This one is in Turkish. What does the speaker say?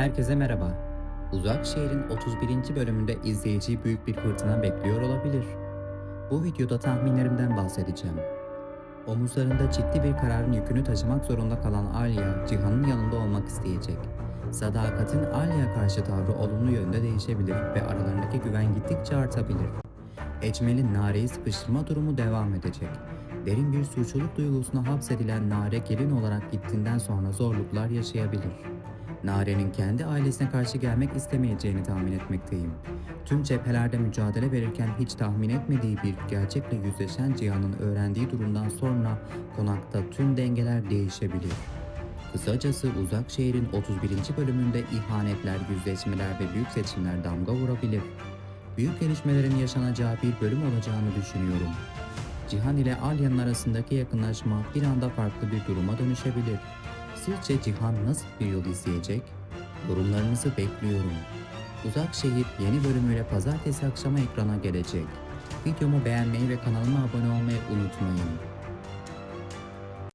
Herkese merhaba. Uzak Şehir'in 31. bölümünde izleyiciyi büyük bir fırtına bekliyor olabilir. Bu videoda tahminlerimden bahsedeceğim. Omuzlarında ciddi bir kararın yükünü taşımak zorunda kalan Alya, Cihan'ın yanında olmak isteyecek. Sadakat'in Alya'ya karşı tavrı olumlu yönde değişebilir ve aralarındaki güven gittikçe artabilir. Ecmel'in Nare'yi sıkıştırma durumu devam edecek. Derin bir suçluluk duygusuna hapsedilen Nare gelin olarak gittiğinden sonra zorluklar yaşayabilir. Nare'nin kendi ailesine karşı gelmek istemeyeceğini tahmin etmekteyim. Tüm cephelerde mücadele verirken hiç tahmin etmediği bir gerçekle yüzleşen Cihan'ın öğrendiği durumdan sonra konakta tüm dengeler değişebilir. Kısacası Uzak Şehir'in 31. bölümünde ihanetler, yüzleşmeler ve büyük seçimler damga vurabilir. Büyük gelişmelerin yaşanacağı bir bölüm olacağını düşünüyorum. Cihan ile Alya'nın arasındaki yakınlaşma bir anda farklı bir duruma dönüşebilir. Sizce Cihan nasıl bir yol izleyecek? Yorumlarınızı bekliyorum. Uzak Şehir yeni bölümüyle pazartesi akşamı ekrana gelecek. Videomu beğenmeyi ve kanalıma abone olmayı unutmayın.